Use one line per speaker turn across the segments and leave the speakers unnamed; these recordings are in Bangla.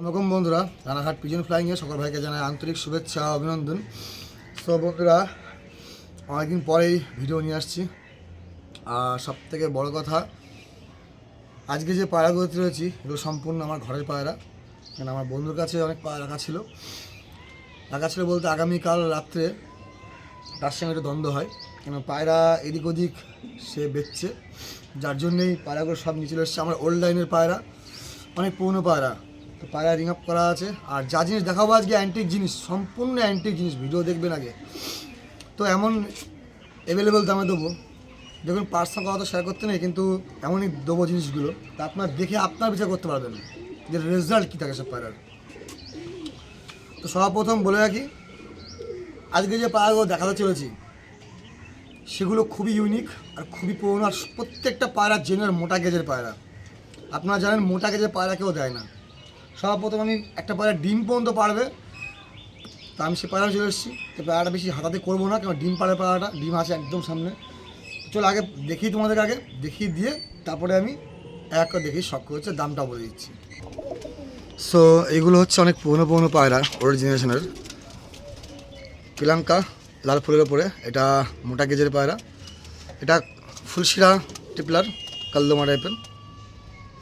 আসসালামাইকুম বন্ধুরা, রানাঘাট পিজন ফ্লাইংয়ে সকল ভাইকে জানাই আন্তরিক শুভেচ্ছা, অভিনন্দন। সো বন্ধুরা, অনেকদিন পরেই ভিডিও নিয়ে আসছি। আর সব থেকে বড় কথা, আজকে যে পায়রাগুলো রয়েছি, এগুলো সম্পূর্ণ আমার ঘরের পায়রা। কেন, আমার বন্ধুর কাছে অনেক পায়রা রাখা ছিল। রাখা ছিল বলতে আগামীকাল রাত্রে তার সঙ্গে একটা দ্বন্দ্ব হয়। কেন, পায়রা এদিক ওদিক সে বেচছে। যার জন্যেই পায়রাগুলো সব নিচে চলে এসছে। আমার ওল্ড লাইনের পায়রা, অনেক পুরনো পায়রা। তো পায়রা রিং আপ করা আছে। আর যা জিনিস দেখাবো আজকে অ্যান্টিক জিনিস, সম্পূর্ণ অ্যান্টিক জিনিস, ভিডিও দেখবেন আগে। তো এমন অ্যাভেলেবেল দামে দেবো। দেখুন পার্সোনাল কথা তো শেয়ার করতে নেই, কিন্তু এমনই দেবো জিনিসগুলো। তা আপনার দেখে আপনার বিচার করতে পারবেন যে রেজাল্ট কী থাকে সব পায়রার তো সর্বপ্রথম বলে রাখি, আজকে যে পায়রাগুলো দেখাতে চলেছি, সেগুলো খুবই ইউনিক আর খুবই পুরোনো। আর প্রত্যেকটা পায়রা জেনের মোটা গেজের পায়রা আপনারা জানেন, মোটা গেজের পায়রা কেউ দেয় না। সর্বপ্রথম আমি একটা পায়রা ডিম পর্যন্ত পারবে। তা আমি সে পায়রা চলে এসেছি। তো পায়রাটা বেশি হাতাতে করব না কারণ ডিম পাড়ে পায়রাটা ডিম আছে একদম সামনে। চলো আগে দেখি তোমাদের আগে দেখিয়ে দিয়ে তারপরে আমি এক দেখি শখ হচ্ছে দামটা বলে দিচ্ছি। সো এগুলো হচ্ছে অনেক পুরনো পুরনো পায়রা ওল্ড জেনারেশনের পিলাঙ্কা লাল ফুলের ওপরে। এটা মোটা গেজের পায়রা। এটা ফুলশিরা টিপলার, কালদমা টাইপের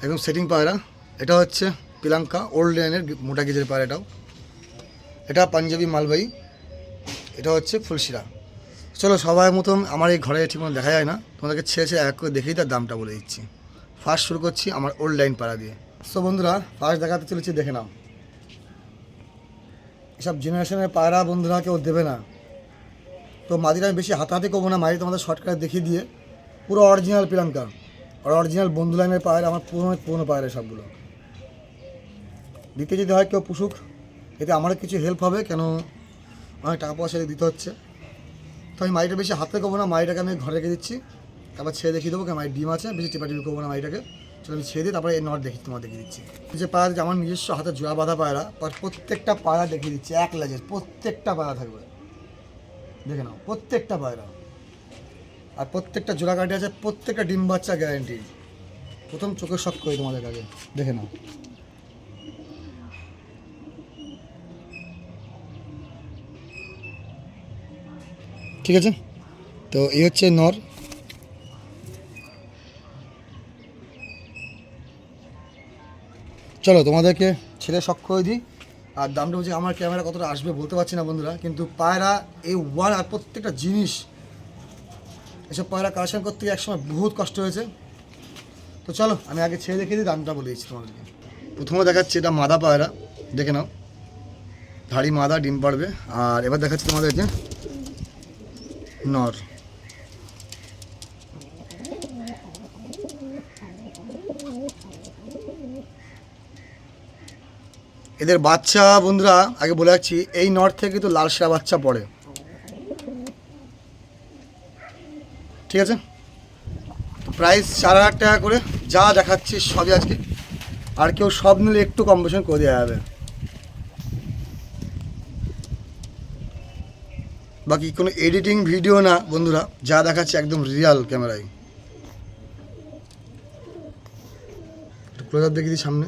একদম সেটিং পায়রা। এটা হচ্ছে পিলাঙ্কা ওল্ড লাইনের মোটা গিজের পায়রা এটাও। এটা পাঞ্জাবি মালবাহী। এটা হচ্ছে ফুলশিরা। চলো সবাই মতন আমার এই ঘরে ঠিক মতো দেখা যায় না। তোমাদেরকে ছেড়ে ছেড়ে এক করে দেখেই তার দামটা বলে দিচ্ছি। ফার্স্ট শুরু করছি আমার ওল্ড লাইন পাড়া দিয়ে। সো বন্ধুরা ফার্স্ট দেখাতে চলেছি, দেখে নাও। এসব জেনারেশনের পায়রা বন্ধুরা কেউ দেবে না। তো মাদিটা আমি বেশি হাতাহাতি করব না মাদি তোমাদের শর্টকাট দেখিয়ে দিয়ে। পুরো অরিজিনাল প্রিয়াঙ্কা আর অরিজিনাল বন্ধু লাইনের পায়রা আমার পুরনো পুরনো পায়রা সবগুলো। দিতে যদি হয় কেউ পুষুক, এতে আমারও কিছু হেল্প হবে, কেন অনেক টাকা পয়সা দিতে হচ্ছে। তো আমি মাইটা বেশি হাতে করব না মাইটাকে আমি ঘরে রেখে দিচ্ছি। তারপর ছেড়ে দেখিয়ে দেবো, কারণ মায়ের ডিম আছে, বেশি টিপাটিপি করব না মাইটাকে চলো আমি ছেড়ে দিই, তারপরে এই নট দেখি, তোমার দেখিয়ে দিচ্ছি। যে পায়রা যে আমার নিজস্ব হাতে জোড়া বাঁধা পায়রা প্রত্যেকটা পায়রা দেখিয়ে দিচ্ছি, এক লেজের প্রত্যেকটা পায়রা থাকবে। দেখে নাও, প্রত্যেকটা পায়রা। আর প্রত্যেকটা জোড়া কাঠি আছে, প্রত্যেকটা ডিম বাচ্চা গ্যারান্টি প্রথম চোখের শখ করি তোমাদের কাছে। দেখে নাও। ঠিক আছে? তো এই হচ্ছে নর। চলো তোমাদেরকে ছেলে শখ করে দিই। আর দামটা হচ্ছে আমার ক্যামেরা কতটা আসবে বলতে পারছি না বন্ধুরা, কিন্তু পায়রা এই ওয়ার আর প্রত্যেকটা জিনিস, এসব পায়রা কালেকশন করতে গিয়ে একসময় বহুত কষ্ট হয়েছে। তো চলো, আমি আগে ছেড়ে দেখে দিই, দামটা বলে দিচ্ছি তোমাদেরকে। প্রথমে দেখাচ্ছি এটা মাদা পায়রা, দেখে নাও। ধাড়ি মাদা, ডিম পাড়বে। আর এবার দেখাচ্ছি তোমাদেরকে নর। এদের বাচ্চা, বন্ধুরা, আগে বলে রাখছি, এই নর থেকে কিন্তু লাল সেরা বাচ্চা পড়ে। ঠিক আছে? প্রাইস চার হাজার টাকা করে যা দেখাচ্ছি সবই আজকে। আর কেউ সব নিলে একটু কম বেশি করে দেওয়া যাবে। বাকি কোনো এডিটিং ভিডিও না, বন্ধুরা, যা দেখাচ্ছে একদম রিয়াল ক্যামেরায়। ক্লোজার দেখি সামনে।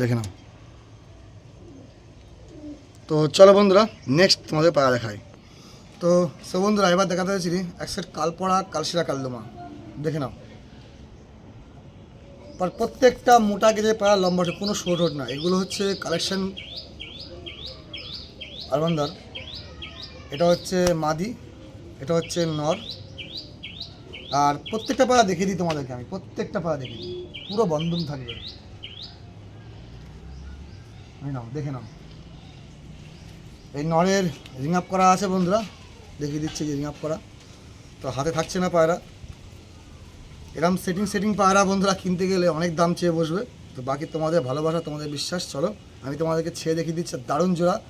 দেখে নাও। তো চলো বন্ধুরা নেক্সট তোমাদের পাড়া দেখাই। তো সে বন্ধুরা, এবার দেখাতে চাইছি এক কালপড়া কালশিরা কালদমা। দেখে নাও। আর প্রত্যেকটা মোটা গেজে পাড়া লম্বা আছে, কোনো হোট না। এগুলো হচ্ছে কালেকশন আরবান্দার এটা হচ্ছে মাদি এটা হচ্ছে নর। আর প্রত্যেকটা পাড়া দেখিয়ে দিই তোমাদেরকে আমি প্রত্যেকটা পাড়া দেখিয়ে দিই। পুরো বন্ধন থাকবে। নাও দেখে নাও। এই নরের রিং আপ করা আছে বন্ধুরা দেখিয়ে দিচ্ছে যে রিং আপ করা। তো হাতে থাকছে না পায়রা। এরকম সেটিং সেটিং পায়রা বন্ধুরা কিনতে গেলে অনেক দাম চেয়ে বসবে। তো বাকি তোমাদের ভালোবাসা, তোমাদের বিশ্বাস, চলো। আমি তোমাদেরকে ছেড়ে দেখিয়ে দিচ্ছি, দারুণ জোড়া।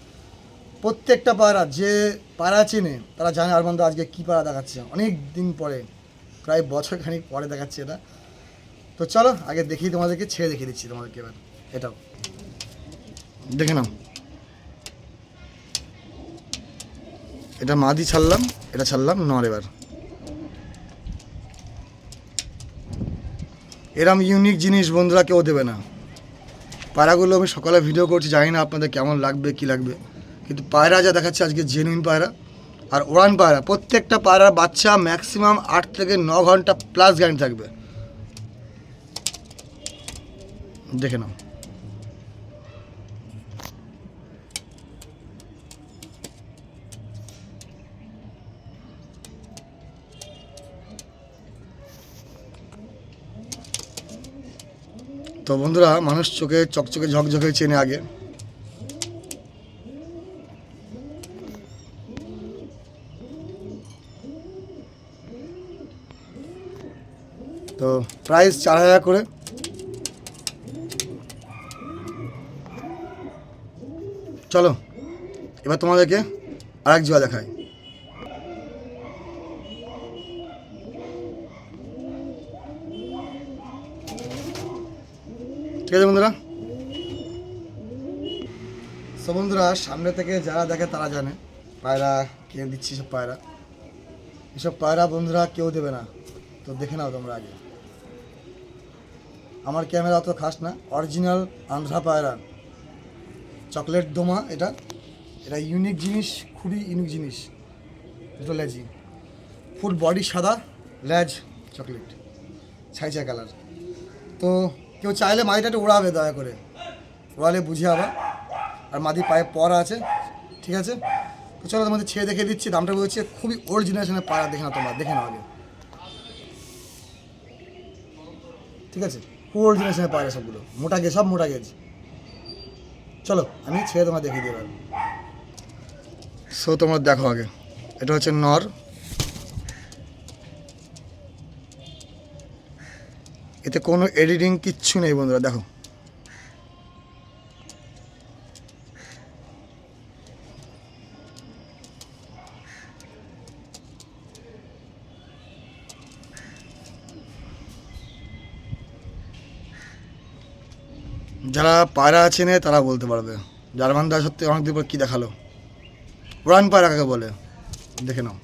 প্রত্যেকটা পায়রা যে পায়রা চেনে, তারা জানে, আর বন্ধু, আজকে কী পায়রা দেখাচ্ছে? অনেক দিন পরে, প্রায় বছর খানিক পরে দেখাচ্ছে এটা। তো চলো, আগে দেখি তোমাদেরকে, ছেড়ে দেখিয়ে দিচ্ছি তোমাদেরকে এবার। এটাও। দেখে নাও। এটা মাদি ছাড়লাম, এটা ছাড়লাম, নর এবার। এরম ইউনিক জিনিস বন্ধুরা কেউ দেবে না। পায়রাগুলো আমি সকালে ভিডিও করছি, জানি না আপনাদের কেমন লাগবে, কি লাগবে। কিন্তু পায়রা যা দেখাচ্ছে আজকে জেনুইন পায়রা। আর ওড়ান পায়রা, প্রত্যেকটা পায়রার বাচ্চা ম্যাক্সিমাম আট থেকে ন ঘণ্টা প্লাস গাড়ি থাকবে। দেখে নাও। তো বন্ধুরা, মানুষ চোখে চকচকে ঝকঝকে চেনে আগে। তো প্রাইস চার হাজার করে। চলো, এবার তোমাদেরকে আরেক জোড়া দেখাই। ঠিক আছে বন্ধুরা? সো বন্ধুরা, সামনে থেকে যারা দেখে তারা জানে। পায়রা কিনে দিচ্ছি সব পায়রা। এসব পায়রা বন্ধুরা কেউ দেবে না। তো দেখে নাও তোমরা আগে। আমার ক্যামেরা অত খাস না, অরিজিনাল আন্ধ্রা পায়রা। চকলেট দোমা এটা। এটা ইউনিক জিনিস, খুবই ইউনিক জিনিস। দুটো লেজি। ফুল বডি সাদা, লেজ চকলেট। ছাইচা কালার তো কেউ চাইলে মাদিটা একটু উড়াবে, দয়া করে। উড়ালে বুঝে আবার। আর মাদি পায়ে পরা আছে, ঠিক আছে? তো চলো তোমাদের ছেড়ে দেখে দিচ্ছি, দামটা বলছে খুবই ওল্ড জেনারেশনের পাড়া, দেখে না তোমরা, দেখে নাও আগে। ঠিক আছে? ওল্ড জেনারেশনের পায়রা সবগুলো, মোটা গেজ, সব মোটা গেজ। চলো, আমি ছেড়ে তোমার দেখিয়ে দিয়ে সো তোমরা দেখো আগে। এটা হচ্ছে নর। এতে কোনো এডিটিং কিচ্ছু নেই বন্ধুরা, দেখো। যারা পায়রা চেনে তারা বলতে পারবে। জার্মান দা সত্যি অনেকদিন পর কী দেখাল? উড়ান পায়রা কাকে বলে। দেখে নাও।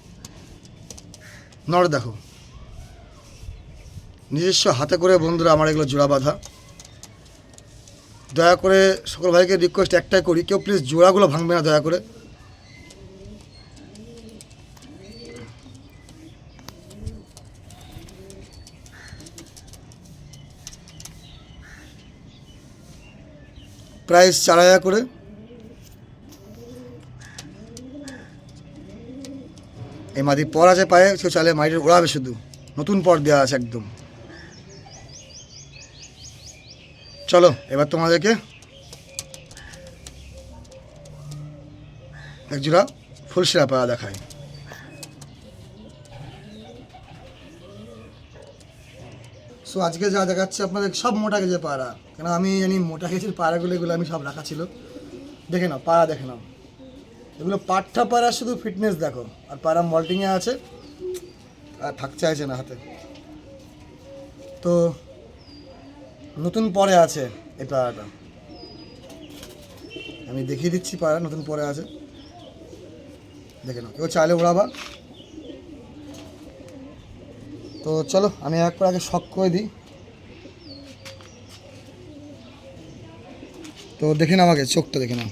নর দেখো। নিজস্ব হাতে করে বন্ধুরা আমার এগুলো জোড়া বাঁধা। দয়া করে সকল ভাইকে রিকোয়েস্ট একটাই করি, কেউ প্লিজ জোড়াগুলো ভাঙবে না দয়া করে। প্রাইস চার হাজার করে। এই মাটি পর আছে পায়ে, সে চালে মাটির ওড়াবে শুধু। নতুন পর দেওয়া আছে একদম। চলো, এবার তোমাদেরকে এক জোড়া ফুলশিরা পাড়া দেখায় সো আজকে যা দেখাচ্ছে আপনাদের, সব মোটা গেছে পাড়া। কেন আমি জানি মোটা গেজের পাড়াগুলো, এগুলো আমি সব রাখা ছিল। দেখে নাও পায়রা দেখে নাও। এগুলো পাট্টা পায়রা শুধু ফিটনেস দেখো। আর পায়রা মল্টিংয়ে আছে। আর থাক চাইছে না হাতে। তো নতুন পরে আছে এই পাড়াটা। আমি দেখিয়ে দিচ্ছি পায়রা নতুন পরে আছে। দেখে নাও, কেউ চাইলে উড়াবা। তো চলো, আমি একবার আগে শখ করে দিই। তো দেখে নাও আগে চোখটা দেখে নাও।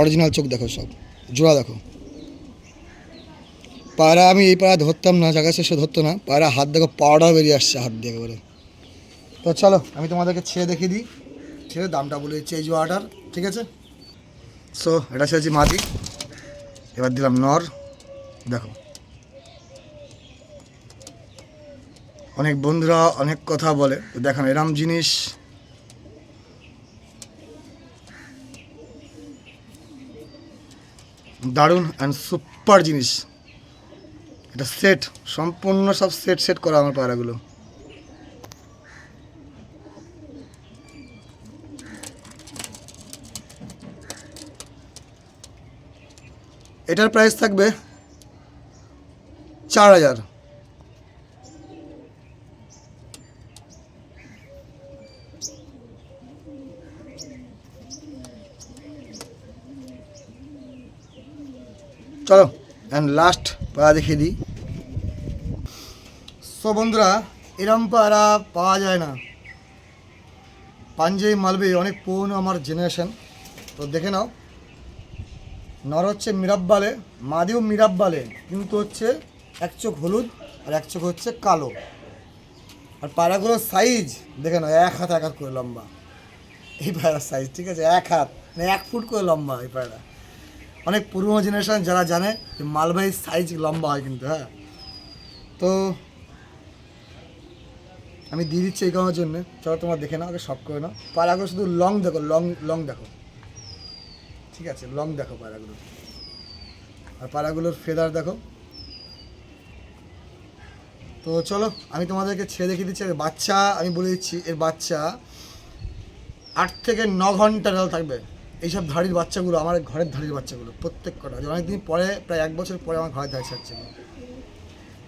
অরিজিনাল চোখ দেখো সব, জোড়া দেখো। পায়রা আমি এই পায়রা ধরতাম না, জায়গা শেষে ধরতো না। পায়রা হাত দেখো পাওয়াটাও বেরিয়ে আসছে হাত দিয়ে একেবারে। তো চলো, আমি তোমাদেরকে ছেড়ে দেখিয়ে দিই। ছেড়ে দামটা বলে দিচ্ছি এই জোড়াটার ঠিক আছে? সো এটা ছেড়েছি মাটি এবার দিলাম নর। দেখো। অনেক বন্ধুরা অনেক কথা বলে। দেখেন এরম জিনিস। দারুণ অ্যান্ড সুপার জিনিস। এটা সেট সম্পূর্ণ সব সেট সেট করা আমার পায়রাগুলো। এটার প্রাইস থাকবে চার হাজার। চলো। অ্যান্ড লাস্ট পাড়া দেখিয়ে দিই। সো বন্ধুরা, এরম পায়রা পাওয়া যায় না। পাঞ্জাবি মালবে অনেক পুরনো আমার জেনারেশন তো দেখে নাও। নর হচ্ছে মিরাব্বালে মাদিও মিরাব্বালে কিন্তু হচ্ছে এক চোখ হলুদ আর এক চোখ হচ্ছে কালো। আর পায়রাগুলোর সাইজ দেখে নাও, এক হাত এক হাত করে লম্বা। এই পায়রার সাইজ ঠিক আছে? এক হাত মানে এক ফুট করে লম্বা এই পায়রা অনেক পুরনো জেনারেশন যারা জানে যে মালবাহীর সাইজ লম্বা হয় কিন্তু হ্যাঁ। তো আমি দিয়ে দিচ্ছি এই কারণের জন্য। চলো তোমার দেখে নাও, আগে সব করে নাও। পায়রাগুলো শুধু লং দেখো লং লং দেখো। ঠিক আছে লং দেখো পায়রাগুলো আর পায়রাগুলোর ফেদার দেখো। তো চলো, আমি তোমাদেরকে ছেড়ে দেখিয়ে দিচ্ছি বাচ্চা, আমি বলে দিচ্ছি, এর বাচ্চা আট থেকে ন ঘণ্টা থাকবে। এইসব ধাড়ির বাচ্চাগুলো, আমার ঘরের ধাড়ির বাচ্চাগুলো, প্রত্যেক কটা। অনেকদিন পরে, প্রায় এক বছর পরে আমার ঘরের ধাড়ি ছাড়ছে।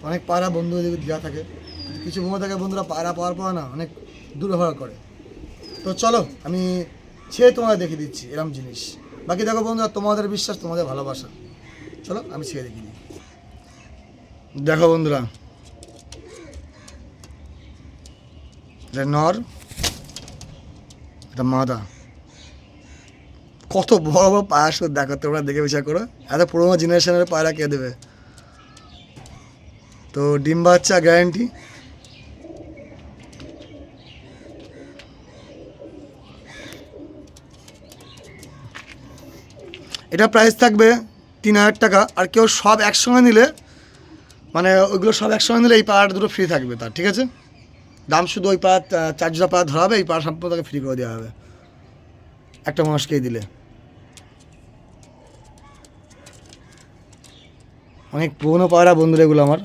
অনেক পায়রা বন্ধু এদিকে দেওয়া থাকে, কিছু বন্ধু থাকে, বন্ধুরা পায়রা পাওয়ার পর না, অনেক দুর্ব্যবহার করে। তো চলো, আমি ছেড়ে তোমাদের দেখে দিচ্ছি এরম জিনিস। বাকি দেখো বন্ধুরা, তোমাদের বিশ্বাস, তোমাদের ভালোবাসা। চলো, আমি ছেড়ে দিই। দেখো বন্ধুরা নর, এটা মাদা। কত বড় বড় পায়রা শুধু দেখো তোমরা দেখে বিচার করো। এত পুরোনো জেনারেশনের পায়রা কে দেবে? তো ডিম বাচ্চা গ্যারান্টি এটা প্রাইস থাকবে তিন হাজার টাকা, আর কেউ সব একসঙ্গে নিলে মানে ওইগুলো সব একসঙ্গে নিলে এই পাড়াটা দুটো ফ্রি থাকবে তার, ঠিক আছে? দাম শুধু ওই পাড়া চার জোড়া পাড়া ধরাবে, এই পাড়া সম্পূর্ণ ফ্রি করে দেওয়া হবে। একটা মানুষকেই দিলে। অনেক পুরনো পায়রা বন্ধুরা এগুলো আমার।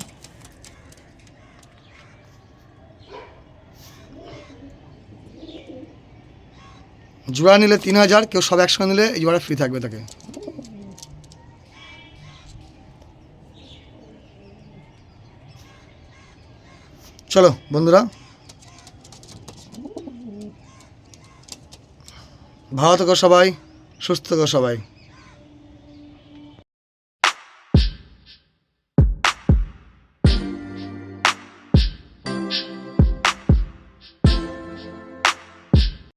জোড়া নিলে তিন হাজার, কেউ সব একসঙ্গে নিলে এই জোড়া ফ্রি থাকবে তাকে। চলো বন্ধুরা। ভালো থেকো সবাই, সুস্থ থেকো সবাই।